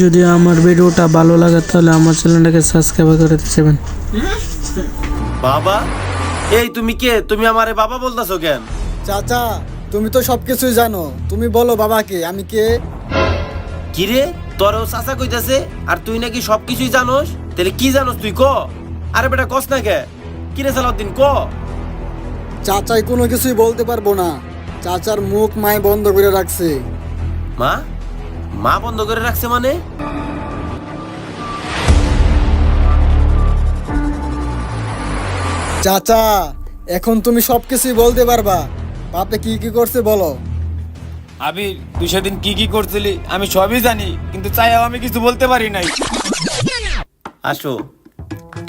যদি আমার ভিডিওটা ভালো লাগে তাহলে আমার চ্যানেলটাকে সাবস্ক্রাইব করে দেবেন বাবা? এই তুমি কে? তুমি আমারে বাবা বলতাছো কেন? চাচা তুমি তো সবকিছুই জানো। তুমি বলো বাবাকে আমি কে কি? কিরে? তোরও চাচা কইতাছে আর তুই নাকি সবকিছুই জানোস? তাহলে কি জানোস তুই? ক। আরে বেটা কস না কে? কিরে সালাউদ্দিন ক? চাচাই কোনো কিছুই বলতে পারব না। চাচার মুখ মায় বন্ধ করে রাখছে। মা? মা বন্ধ করে রাখছে মানে? চাচা এখন তুমি সবকিছুই বলতে পারবা। বাপে কি কি করছে বলো। আবির তুই সেদিন কি কি করছিলি আমি সবই জানি কিন্তু চাইও আমি কিছু বলতে পারি নাই। আসো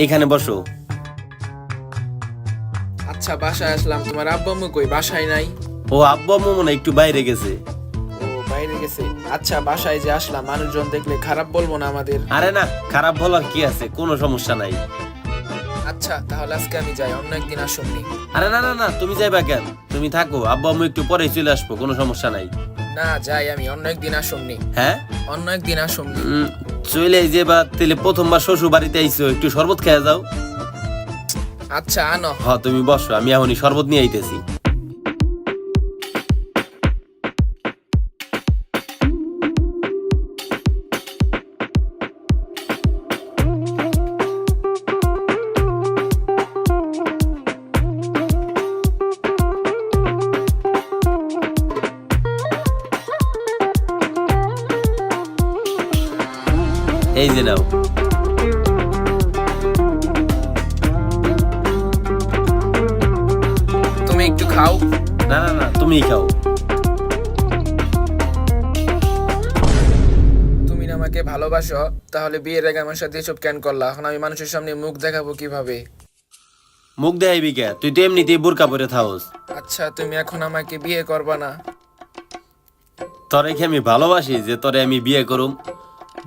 এখানে বসো। আচ্ছা বাসায় আসলাম। তোমার আব্বা আম্মু কই? বাসায় নাই। ও আব্বু আম্মু মনে হয় একটু বাইরে গেছে। বাইরে গেছে। আচ্ছা বাসায় যে আসলাম মানুষজন দেখলে খারাপ বলব না আমাদের। আরে না খারাপ বলার কি আছে? কোনো সমস্যা নাই। আচ্ছা তাহলে আজকে আমি যাই অন্য একদিন আসুননি আরে না না না তুমি যাইবা কেন? তুমি থাকো আব্বু আম্মু একটু চলে আসব কোনো সমস্যা নাই। না যাই আমি অন্য একদিন আসুননি হ্যাঁ? অন্য একদিন আসুননি উম, চলে যে বা তাহলে প্রথমবার শ্বশুর বাড়িতে আইছো একটু শরবত খেয়ে যাও। আচ্ছা আনো। হ তুমি বসো আমি এখনই শরবত নিয়ে আইতেছি। এই যে নাও। তুমি একটু খাও। না না না তুমিই খাও। তুমি না আমাকে ভালোবাসো তাহলে বিয়ের আগে আমার সাথে এসব কেন করলা? এখন আমি মানুষের সামনে মুখ দেখাবো কীভাবে? মুখ দেখাইবি কে? তুই তো এমনিতেই বোরকা পরে থাকস। আচ্ছা তুমি এখন আমাকে বিয়ে করবা না। তোরে কি আমি ভালোবাসি যে তোরে আমি বিয়ে করুম?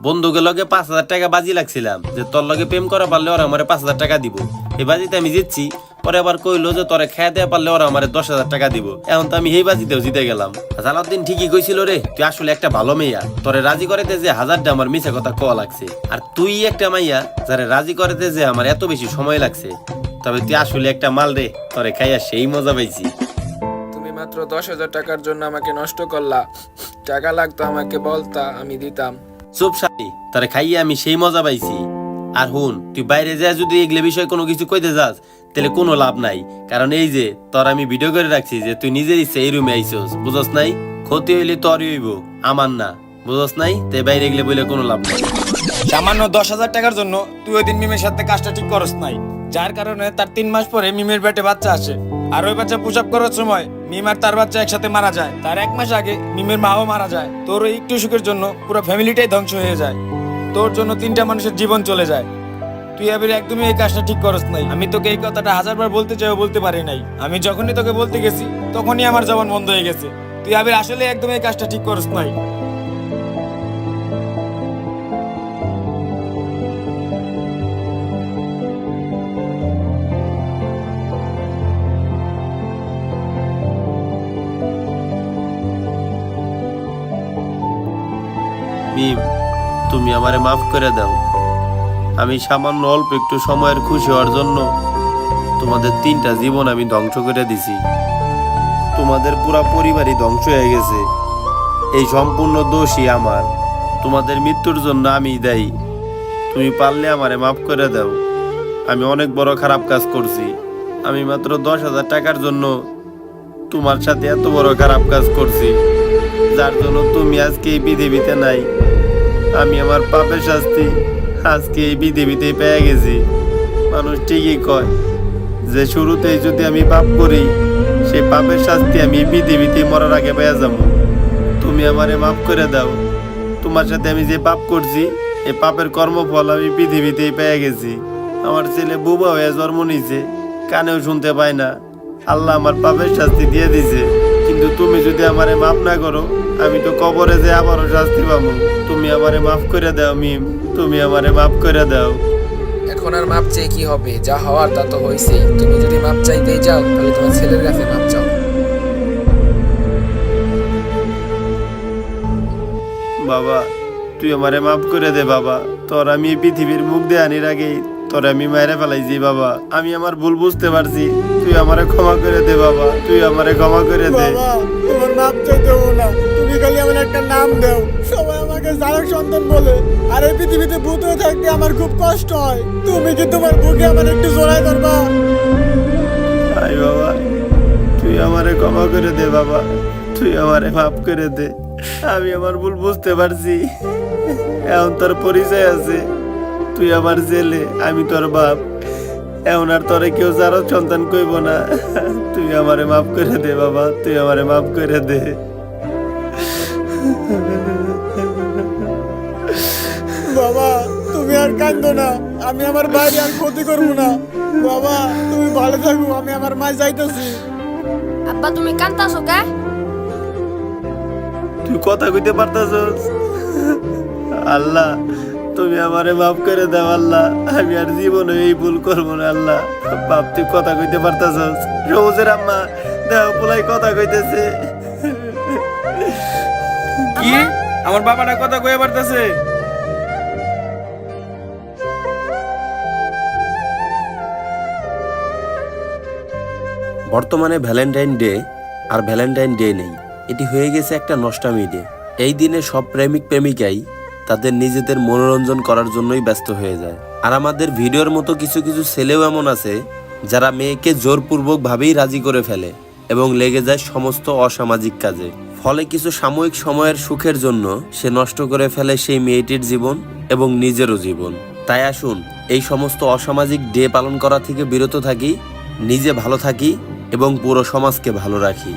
বন্ধুকে লগে পাঁচ হাজার টাকা বাজি লাগছিলাম যে তোর লগে প্রেম করা পারলে ওরা আমার পাঁচ হাজার টাকা দিব। এই বাজিতে আমি জিতছি পরে আবার কইলো যে তোরে খেয়ে দেওয়া পারলে ওরা আমার দশ হাজার টাকা দিব। এখন তো আমি এই বাজিতেও জিতে গেলাম। সালাউদ্দিন ঠিকই কইছিল রে তুই আসলে একটা ভালো মেয়া তোরে রাজি করেতে যে হাজারটা আমার মিছে কথা কওয়া লাগছে। আর তুই একটা মাইয়া যারে রাজি করেতে যে আমার এত বেশি সময় লাগছে। তবে তুই আসলে একটা মাল রে তোরে খাইয়া সেই মজা পাইছি। তুমি মাত্র দশ হাজার টাকার জন্য আমাকে নষ্ট করলা। টাকা লাগতো আমাকে বলতা আমি দিতাম। চুপ তারে খাইয়ে আমি সেই মজা পাইছি। আর হুন, তুই বাইরে যা যদি এগুলো বিষয় কোনো কিছু কইতে যাস, তাহলে কোনো লাভ নাই। কারণ এই যে, তোর আমি ভিডিও করে রাখছি যে, তুই নিজের ইচ্ছে এই রুমে আইসস, বুঝস নাই? ক্ষতি হইলে তোরই হইব, আমার না, বুঝস নাই? তাই বাইরে গেলে বলে কোনো লাভ নাই। সামান্য দশ হাজার টাকার জন্য তুই ওই দিন মিমের সাথে কাজটা ঠিক করস নাই। যার কারণে তার তিন মাস পরে মিমের পেটে বাচ্চা আসে। আর ওই বাচ্চা পুশ করার সময় মিম আর তার বাচ্চা একসাথে মারা যায়। তার এক মাস আগে মিমের মাও মারা যায়। তোর ওই একটু সুখের জন্য পুরো ফ্যামিলিটাই ধ্বংস হয়ে যায়। তোর জন্য তিনটা মানুষের জীবন চলে যায়। তুই আবার একদমই এই কাজটা ঠিক করস নাই। আমি তোকে এই কথাটা হাজারবার বলতে চাইও বলতে পারি নাই। আমি যখনই তোকে বলতে গেছি, তখনই আমার জবান বন্ধ হয়ে গেছে। তুই আবির আসলে একদম এই কাজটা ঠিক করস নাই। তুমি আমারে মাফ করে দাও। আমি সামান্য অল্প একটু সময়ের খুশি হওয়ার জন্য তোমাদের তিনটা জীবন আমি ধ্বংস করে দিছি। তোমাদের পুরা পরিবারই ধ্বংস হয়ে গেছে। এই সম্পূর্ণ দোষই আমার। তোমাদের মৃত্যুর জন্য আমি দায়ী। তুমি পারলে আমারে মাফ করে দাও। আমি অনেক বড় খারাপ কাজ করছি। আমি মাত্র দশ হাজার টাকার জন্য তোমার সাথে এত বড় খারাপ কাজ করছি, যার জন্য তুমি আজকে এই পৃথিবীতে নাই। আমি আমার পাপের শাস্তি আজকে এই পৃথিবীতে পেয়ে গেছি। মানুষ ঠিকই কয় যে শুরুতেই যদি আমি পাপ করি, সেই পাপের শাস্তি আমি পৃথিবীতে মরার আগে পেয়ে যাব। তুমি আমারে মাফ করে দাও। তোমার সাথে আমি যে পাপ করছি এই পাপের কর্মফল আমি পৃথিবীতেই পেয়ে গেছি। আমার ছেলে বুবা হয়ে জন্ম নিছে কানেও শুনতে পায় না। আল্লাহ আমার পাপের শাস্তি দিয়ে দিছে তুমি যদি আমারে মাফ না করো আমি তো কবরে যে আবারও শাস্তি পাবো। তুমি আমারে মাফ করে দাও মিম। তুমি আমারে মাফ করে দাও। এখন আর মাপ চেয়ে কি হবে? যা হওয়ার তা তো হয়েছেই। তুমি যদি মাপ চাইতেই যাও তাহলে তোমার ছেলের কাছে মাপ চাও। বাবা তুই আমারে মাফ করে দে বাবা। তোর আমি পৃথিবীর মুখ দেয়ানির আগেই তোর আমি মায়েরা ফেলাইছি বাবা। আমি আমার ভুল বুঝতে পারছি। তুই আমারে ক্ষমা করে দে বাবা। তুই আমারে ক্ষমা করে দে। বাবা তোমার মাপ চাইতে না। তুমি খালি আমার একটা নাম দাও। সবাই আমাকে জারক সন্তান বলে। আর এই পৃথিবীতে ভূত হয়ে থাকতে আমার খুব কষ্ট হয়। তুমি কি তোমার বুকে আমার একটু জোড়াই ধরবা? আই বাবা তুই আমারে ক্ষমা করে দে বাবা। তুই আমারে মাফ করে দে। আমি আমার ভুল বুঝতে পারছি। এখন তোর পরিচয় আছে। তুই আমার জেলে আমি তোর বাপ। এখন আর তোরে কেউ যারও সন্তান কইব না। তুই আমারে মাফ করে দে বাবা তুই আমারে মাফ করে দে। বাবা তুমি আর কান্দো না আমি আমার বাইরে আর ক্ষতি করব না। বাবা তুমি ভালো থাকো আমি আমার মায় যাইতেছি। আব্বা তুমি কান্তাছো কে? তুই কথা কইতে পারতাছস। আল্লাহ তুমি আমারে মাফ করে দাও আল্লাহ। আমি আর জীবনে এই ভুল করব না আল্লাহ। বাপ তুই কথা কইতে পারতাছস। রোজের আম্মা দেও পোলাই কথা কইতেছে। কি? আমার বাবাটা কথা কয়ে পারতেছে? বর্তমানে ভ্যালেন্টাইন ডে আর ভ্যালেন্টাইন ডে নেই। এটি হয়ে গেছে একটা নষ্টামি ডে। এই দিনে সব প্রেমিক প্রেমিকাই তাদের নিজেদের মনোরঞ্জন করার জন্যই ব্যস্ত হয়ে যায়। আর আমাদের ভিডিওর মতো কিছু কিছু ছেলেও এমন আছে, যারা মেয়েকে জোরপূর্বক ভাবেই রাজি করে ফেলে এবং লেগে যায় সমস্ত অসামাজিক কাজে। ফলে কিছু সাময়িক সময়ের সুখের জন্য সে নষ্ট করে ফেলে সেই মেয়েটির জীবন এবং নিজেরও জীবন। তাই আসুন, এই সমস্ত অসামাজিক ডে পালন করা থেকে বিরত থাকি, নিজে ভালো থাকি এবং পুরো সমাজকে ভালো রাখি।